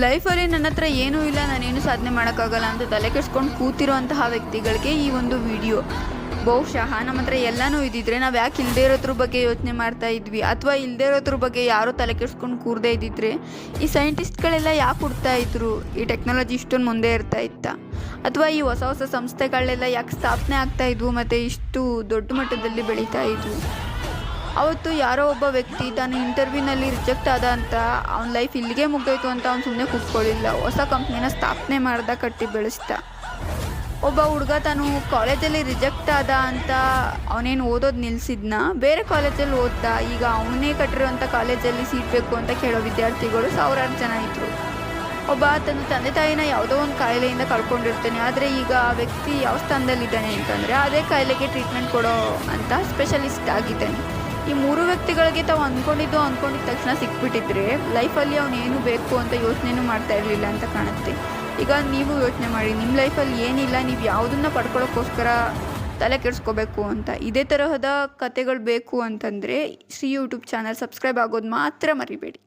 ಲೈಫಲ್ಲಿ ನನ್ನ ಹತ್ರ ಏನೂ ಇಲ್ಲ, ನಾನೇನು ಸಾಧನೆ ಮಾಡೋಕ್ಕಾಗಲ್ಲ ಅಂತ ತಲೆ ಕೆಡ್ಸ್ಕೊಂಡು ಕೂತಿರುವಂತಹ ವ್ಯಕ್ತಿಗಳಿಗೆ ಈ ಒಂದು ವಿಡಿಯೋ ಬಹುಶಃ ನಮ್ಮ ಹತ್ರ ಎಲ್ಲನೂ ಇದ್ದಿದ್ರೆ ನಾವು ಯಾಕೆ ಇಲ್ಲದೇ ಇರೋದ್ರ ಬಗ್ಗೆ ಯೋಚನೆ ಮಾಡ್ತಾ ಇದ್ವಿ? ಅಥವಾ ಇಲ್ಲದೇ ಇರೋದ್ರ ಬಗ್ಗೆ ಯಾರೂ ತಲೆ ಕೆಡ್ಸ್ಕೊಂಡು ಕೂರದೇ ಇದ್ದಿದ್ರೆ ಈ ಸೈಂಟಿಸ್ಟ್ಗಳೆಲ್ಲ ಯಾಕೆ ಹುಡ್ತಾ ಇದ್ರು? ಈ ಟೆಕ್ನಾಲಜಿ ಇಷ್ಟೊಂದು ಮುಂದೆ ಇರ್ತಾ ಇತ್ತ? ಅಥವಾ ಈ ಹೊಸ ಹೊಸ ಸಂಸ್ಥೆಗಳೆಲ್ಲ ಯಾಕೆ ಸ್ಥಾಪನೆ ಆಗ್ತಾ ಇದ್ವು ಮತ್ತು ಇಷ್ಟು ದೊಡ್ಡ ಮಟ್ಟದಲ್ಲಿ ಬೆಳೀತಾ ಇದ್ವು? ಅವತ್ತು ಯಾರೋ ಒಬ್ಬ ವ್ಯಕ್ತಿ ತಾನು ಇಂಟರ್ವ್ಯೂನಲ್ಲಿ ರಿಜೆಕ್ಟ್ ಆದ ಅಂತ ಅವನ ಲೈಫ್ ಇಲ್ಲಿಗೆ ಮುಗ್ದೋಯ್ತು ಅಂತ ಅವ್ನು ಸುಮ್ಮನೆ ಕೂತ್ಕೊಳ್ಳಿಲ್ಲ. ಹೊಸ ಕಂಪ್ನಿನ ಸ್ಥಾಪನೆ ಮಾಡ್ದ ಕಟ್ಟಿ ಬೆಳೆಸ್ದ. ಒಬ್ಬ ಹುಡುಗ ತಾನು ಕಾಲೇಜಲ್ಲಿ ರಿಜೆಕ್ಟ್ ಆದ ಅಂತ ಅವನೇನು ಓದೋದು ನಿಲ್ಸಿದ್ನ? ಬೇರೆ ಕಾಲೇಜಲ್ಲಿ ಓದ್ದ. ಈಗ ಅವನೇ ಕಟ್ಟಿರೋಂಥ ಕಾಲೇಜಲ್ಲಿ ಸೀಟ್ ಬೇಕು ಅಂತ ಕೇಳೋ ವಿದ್ಯಾರ್ಥಿಗಳು ಸಾವಿರಾರು ಜನ ಇದ್ರು. ಒಬ್ಬ ತನ್ನ ತಂದೆ ತಾಯಿನ ಯಾವುದೋ ಒಂದು ಕಾಯಿಲೆಯಿಂದ ಕಳ್ಕೊಂಡಿರ್ತಾನೆ. ಆದರೆ ಈಗ ಆ ವ್ಯಕ್ತಿ ಯಾವ ಸ್ಥಾನದಲ್ಲಿದ್ದಾನೆ ಅಂತಂದರೆ ಅದೇ ಕಾಯಿಲೆಗೆ ಟ್ರೀಟ್ಮೆಂಟ್ ಕೊಡೋ ಅಂತ ಸ್ಪೆಷಲಿಸ್ಟ್ ಆಗಿದ್ದಾನೆ. ಈ ಮೂರು ವ್ಯಕ್ತಿಗಳಿಗೆ ತಾವು ಅಂದ್ಕೊಂಡಿದ್ದು ಅಂದ್ಕೊಂಡಿದ್ದ ತಕ್ಷಣ ಸಿಕ್ಬಿಟ್ಟಿದ್ರೆ ಲೈಫಲ್ಲಿ ಅವನೇನು ಬೇಕು ಅಂತ ಯೋಚನೆನೂ ಮಾಡ್ತಾ ಇರಲಿಲ್ಲ ಅಂತ ಕಾಣುತ್ತೆ. ಈಗ ನೀವು ಯೋಚನೆ ಮಾಡಿ ನಿಮ್ಮ ಲೈಫಲ್ಲಿ ಏನಿಲ್ಲ, ನೀವು ಯಾವುದನ್ನ ಪಡ್ಕೊಳ್ಳೋಕ್ಕೋಸ್ಕರ ತಲೆ ಕೆಡಿಸ್ಕೋಬೇಕು ಅಂತ, ಇದೇ ತರಹದ ಕತೆಗಳು ಬೇಕು ಅಂತಂದರೆ ಶ್ರೀ ಯೂಟ್ಯೂಬ್ ಚಾನಲ್ ಸಬ್ಸ್ಕ್ರೈಬ್ ಆಗೋದು ಮಾತ್ರ ಮರಿಬೇಡಿ.